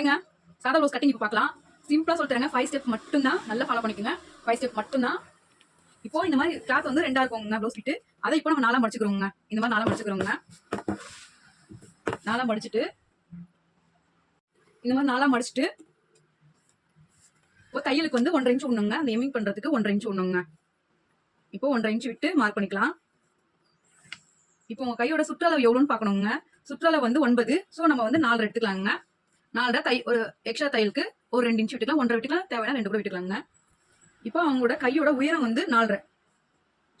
ஹாய்ங்க சாதா rose cutting இப்போ பார்க்கலாம். சிம்பிளாக சொல்லுறேங்க ஃபைவ் ஸ்டெப் மட்டும்தான். நல்லா ஃபாலோ பண்ணிக்கோங்க. ஃபைவ் ஸ்டெப் மட்டும்தான். இப்போ இந்த மாதிரி கிளாத் வந்து ரெண்டா இருக்குங்க ப்ளவுஸ் ஃபிட்டு அதை இப்போ நம்ம நாலாம் மடிச்சுக்கிறோங்க இந்த மாதிரி நாலாம் மடிச்சுக்கிறோங்க நாலாம் மடிச்சுட்டு இந்த மாதிரி நாலா மடிச்சுட்டு இப்போ தையலுக்கு வந்து ஒன்றரை இன்ச்சு விடணுங்க அந்த எமிங் பண்றதுக்கு ஒன்றரை இன்ச்சு விடணுங்க இப்போ ஒன்றரை இன்ச்சு விட்டு மார்க் பண்ணிக்கலாம். இப்போ உங்க கையோட சுற்றளவு எவ்வளோன்னு பார்க்கணுங்க. சுற்றளவு வந்து ஒன்பது. ஸோ நம்ம வந்து நாலு எடுத்துக்கலாங்க. நாலரை தை ஒரு எக்ஸ்ட்ரா தையலுக்கு ஒரு ரெண்டு இன்ச்சு விட்டுக்கலாம் ஒன்றரை விட்டுக்கலாம் தேவையான ரெண்டு கூட விட்டுக்கலாங்க. இப்போ அவங்களோட கையோட உயரம் வந்து நாலரை.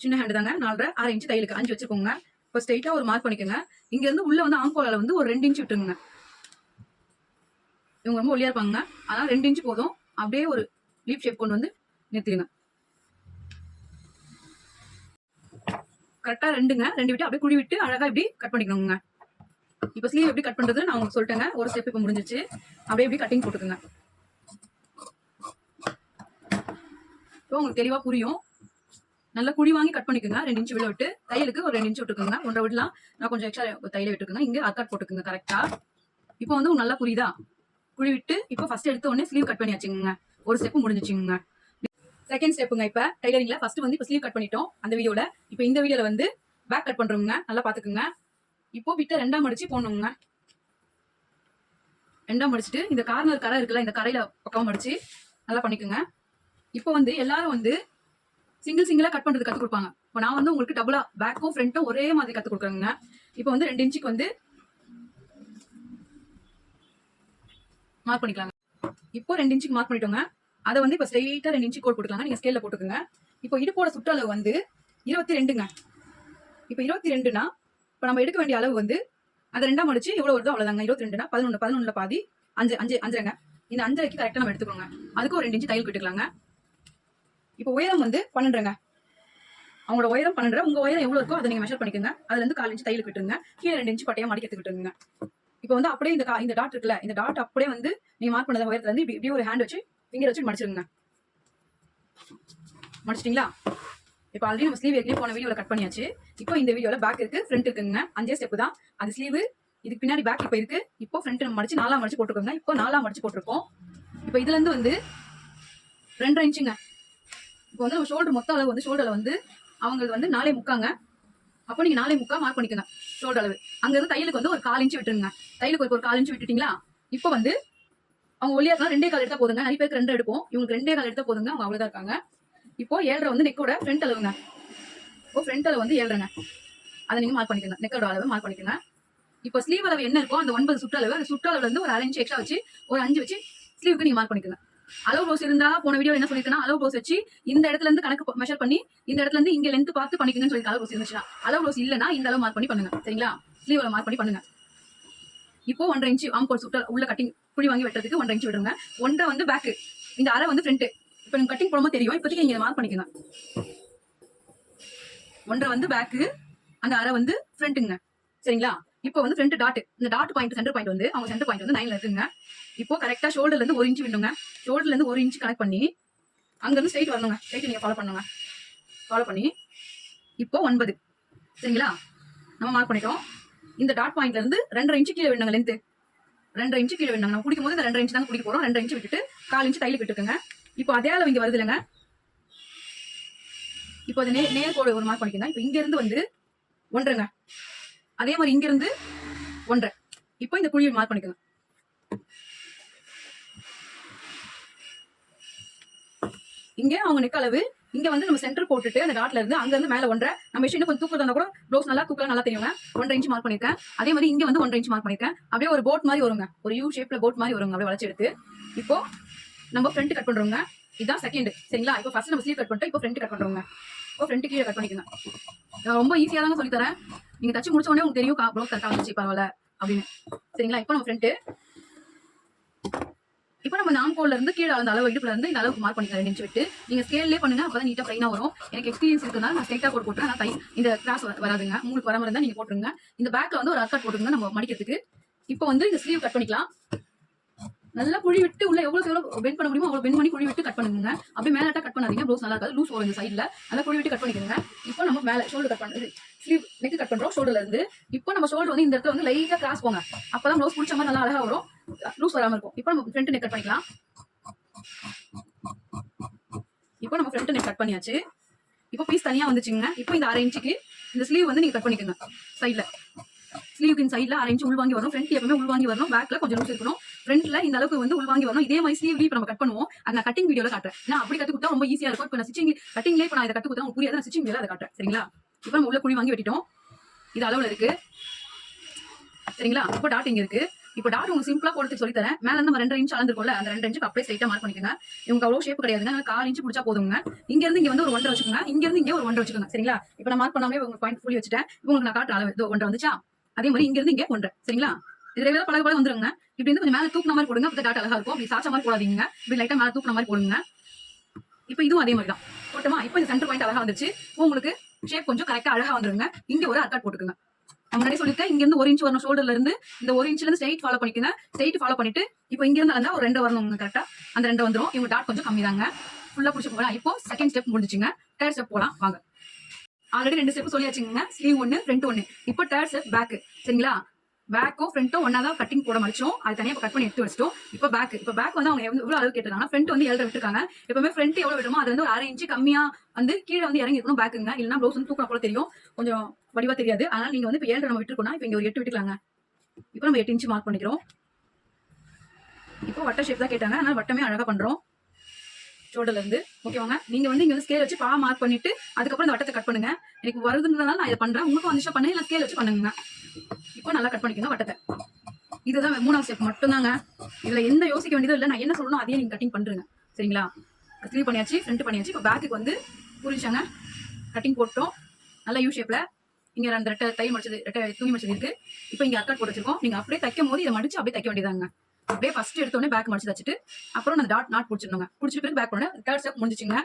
சின்ன ஹேண்டு தாங்க நாலரை அரை இன்ச்சு தையலுக்கு அஞ்சு வச்சுக்கோங்க இப்போ ஸ்ட்ரெயிட்டாக ஒரு மார்க் பண்ணிக்கோங்க. இங்கேருந்து உள்ளே வந்து ஆங்கோலால வந்து ஒரு ரெண்டு இன்ச்சு விட்டுருங்க. இவங்க ரொம்ப ஒல்லியா இருப்பாங்க. அதனால் ரெண்டு இன்ச்சு போதும். அப்படியே ஒரு லீப் ஷேப் கொண்டு வந்து நிறுத்திடுங்க. கரெக்டாக ரெண்டுங்க. ரெண்டு விட்டு அப்படியே குழி விட்டு அழகாக இப்படி கட் பண்ணிக்கணுங்க. இப்போ ஸ்லீவ் எப்படி கட் பண்றது நான் உங்களுக்கு சொல்லிட்டேங்க. ஒரு ஸ்டெப் இப்போ முடிஞ்சிச்சு. அப்படியே எப்படி கட்டிங் போட்டுக்கோங்க. இப்போ உங்களுக்கு தெளிவா புரியும். நல்லா குழி வாங்கி கட் பண்ணிக்கோங்க. ரெண்டு இன்ச்சு விட விட்டு. தையலுக்கு ஒரு ரெண்டு இன்ச் விட்டுக்கோங்க. ஒன்றரை விடலாம். நான் கொஞ்சம் எக்ஸ்ட்ரா தையல விட்டுக்கோங்க. இங்க அக்காட் போட்டுக்கோங்க கரெக்டா இப்போ வந்து உங்களுக்கு நல்லா புரியுதா? குழி விட்டு இப்போ ஃபர்ஸ்ட் எடுத்த உடனே ஸ்லீவ் கட் பண்ணி வச்சுக்கோங்க ஒரு ஸ்டெப் முடிஞ்சிச்சுங்க. செகண்ட் ஸ்டெப்புங்க இப்ப டைலரிங்ல ஃபர்ஸ்ட் வந்து இப்போ ஸ்லீவ் கட் பண்ணிட்டோம். அந்த வீடியோல இப்போ இந்த வீடியோல வந்து பேக் கட் பண்றோங்க நல்லா பாத்துக்கோங்க இப்போ விட்ட ரெண்டாம் அடிச்சு போடணுங்க. ரெண்டாம் அடிச்சுட்டு இந்த கார்னர் கரை இருக்குல்ல இந்த கரையில பக்கம் அடிச்சு நல்லா பண்ணிக்கோங்க. இப்போ வந்து எல்லாரும் வந்து சிங்கிள் சிங்கிளா கட் பண்றது கத்து கொடுப்பாங்க. இப்போ நான் வந்து உங்களுக்கு டபுளா பேக்கும் ஃப்ரண்ட்டும் ஒரே மாதிரி கத்து கொடுக்குறேங்க. இப்போ வந்து ரெண்டு இன்ச்சுக்கு வந்து மார்க் பண்ணிக்கலாங்க. இப்போ ரெண்டு இன்ச்சுக்கு மார்க் பண்ணிட்டோங்க. அதை வந்து இப்போ ஸ்ட்ரைட்டாக ரெண்டு இன்ச்சு கோட் போட்டுக்கலாங்க நீங்க ஸ்கேல்ல போட்டுக்கோங்க. இப்போ இடுப்போட சுற்றளவு வந்து இருபத்தி ரெண்டுங்க. இப்போ இருபத்தி ரெண்டுனா இப்போ நம்ம எடுக்க வேண்டிய அளவு வந்து அதை ரெண்டா முடிச்சு எவ்வளோ வருதோ அவ்வளோதாங்க இருபத்தி ரெண்டுனா பதினொன்று பதினொன்றில் பாதி அஞ்சு அஞ்சு அஞ்சரைங்க. இந்த அஞ்சரைக்கு கரெக்டாக நம்ம எடுத்துக்கோங்க அதுக்கு ஒரு ரெண்டு இன்ச்சு தையல் விட்டுக்கலாங்க இப்போ உயரம் வந்து பன்னெண்டுங்க. அவங்களோட உயரம் பன்னெண்டு உங்க உயரம் எவ்வளோ இருக்கோ அதை நீங்கள் மெஷர் பண்ணிக்கோங்க. அதுல இருந்து கால் இன்ச்சு தையல் விட்டுருங்க கீழே ரெண்டு இன்ச்சு பட்டையாக மடிக்க எடுத்துக்கிட்டுங்க இப்போ வந்து அப்படியே இந்த கா- இந்த டாட் இருக்குல்ல இந்த டாட் அப்படியே வந்து நீங்க மார்க் பண்ணத உயரத்துல இருந்து இப்படி ஒரு ஹேண்ட் வச்சு ஃபிங்கர் வச்சு மடிச்சிருங்க. மடிச்சிட்டிங்களா? இப்போ ஆல்ரெடி நம்ம ஸ்லீவ் ஏற்கனவே போன வீடியோல கட் பண்ணியாச்சு. இப்போ இந்த வீடியோல பேக் இருக்கு ஃப்ரண்ட் இருக்குங்க. அஞ்சே ஸ்டெப் தான். அது ஸ்லீவ் இதுக்கு பின்னாடி பேக் இப்போ இருக்கு. இப்போ ஃப்ரண்ட் நம்ம மடிச்சு நாலாம் மடிச்சு போட்டுருக்கோங்க இப்போ நாலாம் மடிச்சு போட்டிருக்கோம். இப்போ இதுல இருந்து வந்து ரெண்டரை இன்ச்சுங்க. இப்போ வந்து நம்ம ஷோல்டர் மொத்த அளவு வந்து ஷோல்டர்ல வந்து அவங்களுக்கு வந்து நாளே முக்காங்க. அப்போ நீங்க நாளே முக்கா மார்க் பண்ணிக்கோங்க ஷோல்டர் அளவு. அங்கேருந்து தையலுக்கு வந்து ஒரு கால் இன்ச்சு விட்டுருங்க. தையலுக்கு ஒரு- ஒரு கால் இன்ச்சு விட்டுட்டீங்களா? இப்போ வந்து அவங்க ஒல்லியா இருக்கலாம் ரெண்டே கால் எடுத்தா போதுங்க. நிறைய பேருக்கு ரெண்டு எடுப்போம். இவங்களுக்கு ரெண்டே கால் எடுத்தா போதுங்க. அவங்க அவ்வளோதான் இருக்காங்க. இப்போ ஏழரை வந்து நெக்கோட ஃப்ரண்ட் அளவுங்க. இப்போ ஃப்ரண்ட் அளவு வந்து ஏழுங்க அதை நீங்க மார்க் பண்ணிக்கணும் நெக்கோட அளவு மார்க் பண்ணிக்கணும் இப்போ ஸ்லீவ் அளவு என்ன இருக்கோ அந்த ஒன்பது சுற்றளவு அந்த சுற்றளவுல இருந்து ஒரு அரை எக்ஸ்ட்ரா வச்சு ஒரு அஞ்சு வச்சு ஸ்லீவுக்கு நீங்க மார்க் பண்ணிக்கலாம் அளவு ப்ளவுஸ் இருந்தா போன வீடியோ என்ன சொல்லிருக்கேன் அளவு ப்ளவுஸ் வச்சு இந்த இடத்துல இருந்து கணக்கு மெஷர் பண்ணி இந்த இடத்துல இருந்து இங்க லென்த் பார்த்து பண்ணிக்கணும்னு சொல்லி அளவு ப்ளவுஸ் இருந்துச்சுன்னா அளவு ப்ளவுஸ் இல்லைன்னா இந்த அளவு மார்க் பண்ணி பண்ணுங்க. சரிங்களா? ஸ்லீவ் மார்க் பண்ணி பண்ணுங்க. இப்போ ஒன்றரை இன்ச்சு ஆம்கோல் சுட்ட உள்ள கட்டிங் குழி வாங்கி வெட்டுறதுக்கு ஒன்றரை இன்ச்சு விடுங்க. ஒன்றரை வந்து பேக்கு இந்த அரை வந்து ஃப்ரண்ட்டு இப்போ நீங்க கட்டிங் போடும்போது தெரியும். இப்போதைக்கு நீங்க மார்க் பண்ணிக்கோங்க. ஒன்றரை வந்து பேக்கு அந்த அரை வந்து ஃப்ரண்ட்டுங்க சரிங்களா? இப்போ வந்து ஃப்ரண்ட் டாட் இந்த டாட் பாயிண்ட் சென்டர் பாயிண்ட் வந்து அவங்க சென்டர் பாயிண்ட் வந்து நைன்ல இருக்குங்க. இப்போ கரெக்டா ஷோல்டர்ல இருந்து ஒரு இன்ச் விடுங்க ஷோல்டர்ல இருந்து ஒரு இன்ச் கனெக்ட் பண்ணி அங்க இருந்து ஸ்ட்ரைட் வரணுங்க. ஸ்ட்ரைட் நீங்க ஃபாலோ பண்ணுங்க ஃபாலோ பண்ணி இப்போ ஒன்பது. சரிங்களா? நம்ம மார்க் பண்ணிட்டோம். இந்த டாட் பாயிண்ட்ல இருந்து ரெண்டரை இன்ச்சு கீழே விடுங்க லென்த் ரெண்டரை இன்ச்சு கீழே விடுங்க நம்ம குடிக்கும் போது இந்த ரெண்டரை இன்ச் தாங்க குடிக்க போறோம். ரெண்டரை இன்ச்சு விட்டுட்டு கால் இன்ச்சு தையலுக்கு விட்டுருங்க இப்போ அதே அளவு இங்க வருது இல்லைங்க. இப்போ அது நே நேர்கோடு ஒரு மார்க் பண்ணிக்கோங்க. இப்போ இங்கிருந்து வந்து ஒன்றுங்க. அதே மாதிரி இங்கிருந்து ஒன்றரை இப்போ இந்த குழியை மார்க் பண்ணிக்கோங்க. இங்க அவங்க நிக்க அளவு இங்க வந்து நம்ம சென்டர் போட்டுட்டு அந்த டாட்ல இருந்து அங்க இருந்து மேல ஒன்றரை நம்ம மிஷின் கொஞ்சம் தூக்கிறதா கூட ப்ளவுஸ் நல்லா தூக்கலாம் நல்லா தெரியுங்க. ஒன்றரை இன்ச் மார்க் பண்ணிருக்கேன் அதே மாதிரி இங்க வந்து ஒன்றரை இன்ச் மார்க் பண்ணிருக்கேன் அப்படியே ஒரு போட் மாதிரி வருங்க. ஒரு யூ ஷேப்ல போட் மாதிரி வருங்க. அப்படியே வளைச்சு எடுத்து. இப்போ நம்ம ஃப்ரண்ட் கட் பண்றோங்க. இதான் செகண்ட் சரிங்களா? இப்போ ஃபர்ஸ்ட் நம்ம ஸ்லீவ் கட் பண்ணிட்டு இப்போ ஃப்ரண்ட் கட் பண்றோங்க. இப்போ ஃப்ரண்ட் கீழே கட் பண்ணிக்கோங்க. நான் ரொம்ப ஈஸியாக தாங்க சொல்லி தரேன் நீங்க தச்சு முடிச்ச உடனே உங்களுக்கு தெரியும் ப்ளவுஸ் கரெக்டாக வந்துச்சு பரவாயில்ல அப்படின்னு. சரிங்களா? இப்போ நம்ம ஃப்ரண்ட் இப்போ நம்ம நாம்கோல்ல இருந்து கீழே அந்த அளவு இடுப்புல இருந்து இந்த அளவுக்கு மார்க் பண்ணிக்கலாம் ரெண்டு இன்ச் விட்டு. நீங்க ஸ்கேல்லே பண்ணுங்க அப்பதான் நீட்டா பிளைனா வரும். எனக்கு எக்ஸ்பீரியன்ஸ் இருக்கனால நான் ஸ்ட்ரைட்டா போட்டு போட்டுறேன் நான் இந்த கிராஸ் வராதுங்க. உங்களுக்கு வர மாதிரி இருந்தா நீங்க போட்டுருங்க. இந்த பேக்ல வந்து ஒரு அர்க்கட் போட்டுருங்க நம்ம மடிக்கிறதுக்கு. இப்போ வந்து இந்த ஸ்லீவ் கட் பண்ணிக்கலாம். நல்லா குழி விட்டு உள்ள எவ்வளவு எவ்வளவு பெண்ட் பண்ண முடியுமோ அவ்வளவு பெண்ட் பண்ணி குழி விட்டு கட் பண்ணுங்க. அப்படியே மேலாட்டா கட் பண்ணாதீங்க. ப்ளவுஸ் நல்லா இருக்காது. லூஸ் வரும் இந்த சைடுல நல்லா குழி விட்டு கட் பண்ணிக்கோங்க. இப்போ நம்ம மேலே ஷோல்டர் கட் பண்ணுறது ஸ்லீவ் நெக் கட் பண்ணுறோம் ஷோல்டர்ல இருந்து. இப்போ நம்ம ஷோல்டர் வந்து இந்த இடத்துல வந்து லைட்டா கிராஸ் போங்க. அப்பதான் ப்ளவுஸ் பிடிச்ச மாதிரி நல்லா அழகா வரும். லூஸ் வராம இருக்கும். இப்போ நம்ம ஃப்ரண்ட் நெக் கட் பண்ணிக்கலாம். இப்போ நம்ம ஃப்ரண்ட் நெக் கட் பண்ணியாச்சு. இப்போ பீஸ் தனியா வந்துச்சுங்க. இப்போ இந்த அரை இன்ச்சுக்கு இந்த ஸ்லீவ் வந்து நீங்க கட் பண்ணிக்கோங்க. சைடில் ஸ்லீவுக்கு சைடில் சைடுல அரை இன்ச் உள்வாங்கி வரும் ஃப்ரண்ட் எப்பவுமே உள்வாங்கி வரணும். பேக்ல கொஞ்சம் லூஸ் இருக்கணும். ஃப்ரண்ட்ல இந்த அளவுக்கு வந்து உள்வாங்கி வரணும். இதே மாதிரி ஸ்லீவ் இப்போ நம்ம கட் பண்ணுவோம். அது நான் கட்டிங் வீடியோல காட்டுறேன். நான் அப்படி கத்து கொடுத்தா ரொம்ப ஈஸியா இருக்கும். இப்போ நான் ஸ்டிச்சிங் கட்டிங்லேயே இப்போ நான் இதை கத்து கொடுத்தா உங்களுக்கு புரியாது? நான் ஸ்டிச்சிங் வீடியோ அதை காட்டுறேன். சரிங்களா? இப்போ நம்ம உள்ள குழி வாங்கி வெட்டிட்டோம். இது அளவுல இருக்கு. சரிங்களா? இப்போ டாட் இங்க இருக்கு. இப்போ டாட் உங்களுக்கு சிம்பிளா போடுறதுக்கு சொல்லி தரேன். மேல நம்ம ரெண்டு இன்ச் அளந்துருக்கோம்ல அந்த ரெண்டு இன்ச்சுக்கு அப்படியே ஸ்ட்ரைட்டா மார்க் பண்ணிக்கோங்க. இவங்க அவ்வளோ ஷேப் கிடையாதுங்க நான் கால் இன்ச் பிடிச்சா போதுங்க. இங்க இருந்து இங்க வந்து ஒரு ஒன்றரை வச்சுக்கோங்க. இங்க இருந்து இங்க ஒரு ஒன்றரை வச்சுக்கோங்க. சரிங்களா? இப்போ நான் மார்க் பண்ணாமே உங்களுக்கு பாயிண்ட் புள்ளி வச்சுட்டேன். இப்போ உங்களுக்கு நான் காட்டுற அளவு இதோ ஒன்றரை வந்துச்சா? அதே மாதிரி இங்க இருந்து இங்க ஒன்றரை சரிங்களா? இது ரெகுலர் பழக பழக வந்துருங்க. இப்படி இருந்து கொஞ்சம் மேல தூக்குன மாதிரி போடுங்க. அப்படி டாட் அழகா இருக்கும். அப்படி சாச்ச மாதிரி போடாதீங்க. இப்படி லைட்டா மேல தூக்குன மாதிரி போடுங்க. இப்போ இதுவும் அதே மாதிரி தான் போட்டோமா இப்போ இந்த சென்டர் பாயிண்ட் அழகா வந்துருச்சு. உங்களுக்கு ஷேப் கொஞ்சம் கரெக்டா அழகா வந்துருங்க. இங்க ஒரு அர்க்காட் போட்டுக்கோங்க. முன்னாடி சொல்லிருக்கேன் இங்க இருந்து ஒரு இன்ச் வரணும் ஷோல்டர்ல இருந்து. இந்த ஒரு இன்ச்ல இருந்து ஸ்ட்ரைட் ஃபாலோ பண்ணிக்கோங்க. ஸ்ட்ரைட் ஃபாலோ பண்ணிட்டு இப்போ இங்க இருந்து ஒரு ரெண்டு வரணும் கரெக்டா அந்த ரெண்டு வந்துரும். இவங்க டாட் கொஞ்சம் கம்மி தாங்க ஃபுல்லா பிடிச்சி போகலாம். இப்போ செகண்ட் ஸ்டெப் முடிஞ்சுச்சுங்க. தேர்ட் ஸ்டெப் போகலாம் வாங்க. ஆல்ரெடி ரெண்டு ஸ்டெப் சொல்லியாச்சுங்க. ஸ்லீவ் ஒன்னு ஃப்ரண்ட் ஒன்னு இப்போ தேர்ட் ஸ்டெப் பேக் சரிங்களா? பேக்கும் ஃப்ரண்ட்டும் ஒன்னா தான் கட்டிங் போட மடிச்சோம். அது தனியாக இப்போ கட் பண்ணி எடுத்து வச்சிட்டோம். இப்போ பேக் இப்போ பேக் வந்து அவங்க எவ்வளோ அளவு கேட்டிருக்காங்க ஃப்ரண்ட் வந்து ஏழரை விட்டுருக்காங்க. எப்பவுமே ஃப்ரண்ட் எவ்வளோ விடுமோ அது வந்து ஒரு அரை இன்ச்சு கம்மியாக வந்து கீழே வந்து இறங்கி இருக்கணும் பேக்குங்க இல்லைன்னா ப்ளவுஸ் வந்து தூக்கம் போல தெரியும். கொஞ்சம் வடிவா தெரியாது. அதனால நீங்க வந்து இப்போ ஏழரை நம்ம விட்டுருக்கோம்னா இப்போ இங்கே ஒரு எட்டு விட்டுக்கலாங்க. இப்போ நம்ம எட்டு இன்ச்சு மார்க் பண்ணிக்கிறோம். இப்போ வட்ட ஷேப் தான் கேட்டாங்க. அதனால வட்டமே அழகாக பண்றோம். ஷோல்டர்ல இருந்து ஓகேவாங்க நீங்க வந்து இங்க வந்து ஸ்கேல் வச்சு பா மார்க் பண்ணிட்டு அதுக்கப்புறம் இந்த வட்டத்தை கட் பண்ணுங்க. எனக்கு வருதுன்றதால நான் இதை பண்றேன். உங்களுக்கு வந்துச்சா பண்ணுங்க இல்லை ஸ்கேல் வச்சு பண்ணுங்க. இப்போ நல்லா கட் பண்ணிக்கோங்க வட்டத்தை. இதுதான் மூணாவது ஸ்டெப் மட்டும்தாங்க. இதுல எந்த யோசிக்க வேண்டியதும் இல்லை. நான் என்ன சொல்லணும் அதையே நீங்க கட்டிங் பண்றீங்க சரிங்களா? ஸ்லீவ் பண்ணியாச்சு ஃப்ரண்ட் பண்ணியாச்சு. இப்போ பேக்குக்கு வந்து புரிஞ்சாங்க கட்டிங் போட்டோம். நல்லா யூ ஷேப்ல இங்க ரெண்டு ரெட்டை தை மடிச்சது ரெட்டை துணி மடிச்சது இருக்கு. இப்போ இங்க அக்கா போட்டு வச்சிருக்கோம். நீங்க அப்படியே தைக்கும் போது இதை மடிச்சு அப்படியே தைக்க வேண்டியதாங்க அப்படியே ஃபர்ஸ்ட் எடுத்தோடனே பேக் மடிச்சு வச்சுட்டு அப்புறம் அந்த டாட் நாட் பிடிச்சிருந்தோங்க பிடிச்சிட்டு பிறகு பேக் பண்ண தேர்ட் ஸ்டெப் முடிஞ்சிச்சுங்க.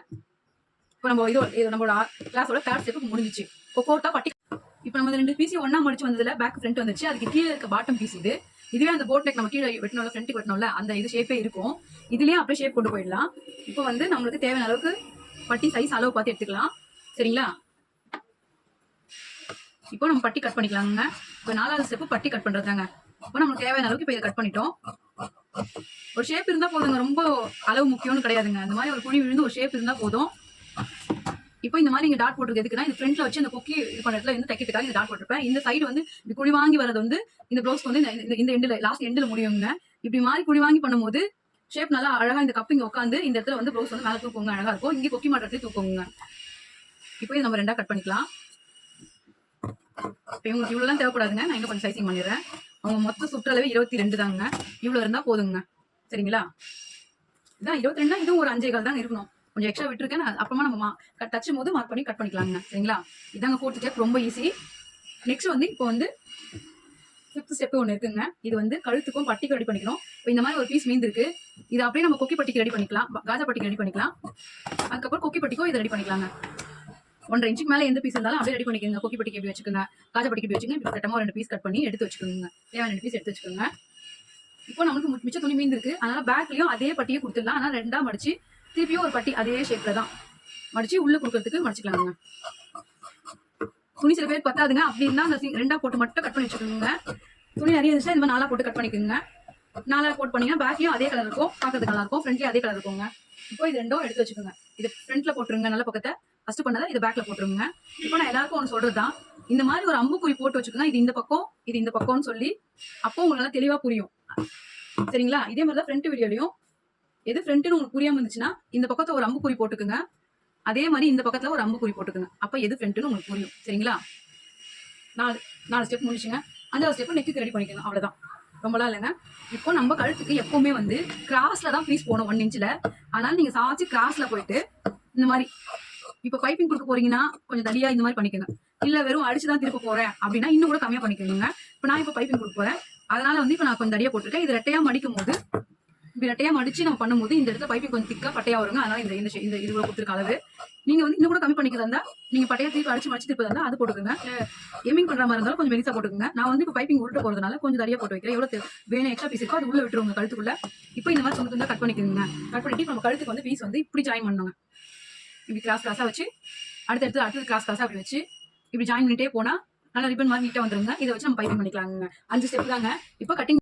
இப்போ நம்ம இது இது நம்மளோட கிளாஸோட தேர்ட் ஸ்டெப் முடிஞ்சிச்சு. இப்போ பட்டி இப்போ நம்ம ரெண்டு பீஸ் ஒன்னா மடிச்சு வந்ததுல பேக் ஃப்ரண்ட் வந்துச்சு. அதுக்கு கீழே இருக்க பாட்டம் பீஸ் இது. இதுவே அந்த போட் நெக் நம்ம கீழே வெட்டணும்ல ஃப்ரண்ட்டுக்கு வெட்டணும்ல அந்த இது ஷேப்பே இருக்கும். இதுலயே அப்படியே ஷேப் கொண்டு போயிடலாம். இப்போ வந்து நம்மளுக்கு தேவையான அளவுக்கு பட்டி சைஸ் அளவு பார்த்து எடுத்துக்கலாம். சரிங்களா? இப்போ நம்ம பட்டி கட் பண்ணிக்கலாங்க. இப்போ நாலாவது ஸ்டெப் பட்டி கட் பண்றதுதாங்க. இப்போ நமக்கு தேவையான அளவுக்கு இப்போ இதை கட் பண்ணிட்டோம். ஒரு ஷேப் இருந்தா போதுங்க. ரொம்ப அளவு முக்கியம்னு கிடையாதுங்க. அந்த மாதிரி ஒரு குழி விழுந்து ஒரு ஷேப் இருந்தா போதும். இப்போ இந்த மாதிரி நீங்க டாட் போட்டுருக்கு எதுக்குன்னா இந்த ஃப்ரண்ட்ல வச்சு அந்த கொக்கி இது இடத்துல வந்து தைக்கிறதுக்காக இந்த டாட் போட்டிருப்பேன். இந்த சைடு வந்து இப்படி குழி வாங்கி வரது வந்து இந்த ப்ளவுஸ்க்கு வந்து இந்த- எண்டில் லாஸ்ட் எண்டில் முடியுங்க. இப்படி மாதிரி குழி வாங்கி பண்ணும்போது ஷேப் நல்லா அழகா இந்த கப்பிங்க உட்காந்து இந்த இடத்துல வந்து ப்ளவுஸ் வந்து மேலே தூக்குங்க. அழகா இருக்கும். இங்கே கொக்கி மாட்டுறதுக்கு தூக்குங்க. இப்போ இதை நம்ம ரெண்டா கட் பண்ணிக்கலாம். இப்போ உங்களுக்கு இவ்வளோலாம் தேவைப்படாதுங்க. நான் இங்கே கொஞ்சம் சைசிங் பண்ணிடுறேன். அவங்க மொத்த சுற்றளவு இருபத்தி ரெண்டு தாங்க. இவ்வளோ இருந்தா போதுங்க. சரிங்களா? இதான் இருபத்தி ரெண்டா இதுவும் ஒரு அஞ்சே கால் தான் இருக்கணும். கொஞ்சம் எக்ஸ்ட்ரா விட்டுருக்கேன். அப்புறமா நம்ம டச்சும் போது மார்க் பண்ணி கட் பண்ணிக்கலாங்க. சரிங்களா? இதாங்க ஃபோர்த்து ஸ்டெப் ரொம்ப ஈஸி நெக்ஸ்ட் வந்து இப்போ வந்து ஃபிஃப்த் ஸ்டெப் ஒன்று இருக்குங்க. இது வந்து கழுத்துக்கும் பட்டிக்கு ரெடி பண்ணிக்கணும். இப்போ இந்த மாதிரி ஒரு பீஸ் மீந்திருக்கு. இது அப்படியே நம்ம கொக்கி பட்டிக்கு ரெடி பண்ணிக்கலாம். காஜா பட்டிக்கு ரெடி பண்ணிக்கலாம். அதுக்கப்புறம் கொக்கி பட்டிக்கும் இதை ரெடி பண்ணிக்கலாங்க. ஒன்றரை இன்ச்சுக்கு மேலே எந்த பீஸ் இருந்தாலும் அப்படியே ரெடி பண்ணிக்கோங்க. கொக்கி பட்டிக்கு எப்படி வச்சுக்கோங்க. காஜா பட்டிக்கு எப்படி வச்சுக்கோங்க. கட்டமாக ரெண்டு பீஸ் கட் பண்ணி எடுத்து வச்சுக்கோங்க. தேவையான ரெண்டு பீஸ் எடுத்து வச்சுக்கோங்க. இப்போ நமக்கு மிச்ச துணி மீந்து இருக்கு அதனால பேக்லயும் அதே பட்டியை கொடுத்துடலாம். ஆனால் ரெண்டா மடிச்சு திருப்பியும் ஒரு பட்டி அதே ஷேப்ல தான். மடிச்சு உள்ள கொடுக்கறதுக்கு மடிச்சுக்கலாங்க துணி சில பேர் பத்தாதுங்க. அப்படின்னா அந்த ரெண்டா போட்டு மட்டும் கட் பண்ணி வச்சுக்கோங்க. துணி நிறைய இருந்துச்சுன்னா இந்த மாதிரி நாளா போட்டு கட் பண்ணிக்கோங்க. நாலா போட் பண்ணீங்கன்னா பேக்லயும் அதே கலர் இருக்கும். பார்க்கறதுக்கு நல்லா இருக்கும். ஃப்ரண்ட்லயும் அதே கலர் இருக்குங்க. இப்போ இது ரெண்டும் எடுத்து வச்சுக்கோங்க. இது ஃப்ரண்ட்ல போட்டுருங்க. நல்ல பக்கத்தை. ஃபர்ஸ்ட் பண்ணதை இதை பேக்ல போட்டுருங்க. இப்போ நான் எல்லாருக்கும் ஒன்று சொல்றதுதான். இந்த மாதிரி ஒரு அம்புக்குறி போட்டு வச்சுக்கோங்க. இது இந்த பக்கம் இது இந்த பக்கம்னு சொல்லி அப்போ உங்களுக்கு தெளிவா புரியும். சரிங்களா? இதே மாதிரி தான் ஃப்ரண்ட் வீடியோலையும். எது ஃப்ரண்ட்னு உங்களுக்கு புரியாம இருந்துச்சுன்னா இந்த பக்கத்தை ஒரு அம்புக்குறி போட்டுக்குங்க. அதே மாதிரி இந்த பக்கத்துல ஒரு அம்புக்குறி போட்டுக்குங்க. அப்ப எது ஃப்ரண்ட்னு உங்களுக்கு புரியும். சரிங்களா? நாலு நாலு ஸ்டெப் முடிச்சுங்க. அஞ்சாவது ஸ்டெப் நெக்கு ரெடி பண்ணிக்கணும் அவ்வளவுதான். ரொம்பலாம் இல்லைங்க. இப்போ நம்ம கழுத்துக்கு எப்பவுமே வந்து கிராஸ்ல தான் பீஸ் போகணும் ஒன் இன்ச்ல அதனால நீங்க சாச்சு கிராஸ்ல போயிட்டு இந்த மாதிரி இப்போ பைப்பிங் கொடுக்க போறீங்கன்னா கொஞ்சம் தடியா இந்த மாதிரி பண்ணிக்கோங்க. இல்ல வெறும் அடிச்சுதான் திருப்ப போறேன் அப்படின்னா இன்னும் கூட கம்மியா பண்ணிக்கோங்க. இப்போ நான் இப்போ பைப்பிங் கொடுக்க போறேன். அதனால வந்து இப்போ நான் கொஞ்சம் தடியா போட்டிருக்கேன். இது ரெட்டையா மடிக்கும் போது இப்படி ரெட்டையா மடிச்சு நம்ம பண்ணும்போது இந்த இடத்துல பைப்பிங் கொஞ்சம் திக்கா பட்டையா வருங்க. அதனால இந்த இந்த இந்த இது கொடுத்துருக்க அளவு. நீங்க வந்து இன்னும் கூட கம்மி பண்ணிக்கிறதா இருந்தா நீங்க பட்டையா திருப்பி அடிச்சு மடிச்சு திருப்பதா இருந்தா அது போட்டுக்கோங்க. எமிங் பண்ற மாதிரி இருந்தாலும் கொஞ்சம் மெலிசா போட்டுக்கோங்க. நான் வந்து இப்போ பைப்பிங் உருட்டு போறதுனால கொஞ்சம் தடியா போட்டு வைக்கிறேன். எவ்வளவு வேணும் எக்ஸ்ட்ரா பீஸ் இருக்கோ அது உள்ள விட்டுருங்க கழுத்துக்குள்ள. இப்போ இந்த மாதிரி சொந்த கட் பண்ணிக்கோங்க. கட் பண்ணிட்டு நம்ம கழுத்துக்கு வந்து பீஸ் வந்து இப்படி ஜாயின் பண்ணுங்க. இப்படி கிளாஸ் கிளாஸாக வச்சு அடுத்தடுத்து அடுத்தது கிராஸ் கிளாஸாக அப்படி வச்சு இப்படி ஜாயின் பண்ணிட்டே போனா நல்லா ரிப்பன் மாதிரி நீட்டாக வந்துருங்க. இதை வச்சு நம்ம பைப்பிங் பண்ணிக்கலாங்க. அஞ்சு ஸ்டெப் தாங்க. இப்போ கட்டிங்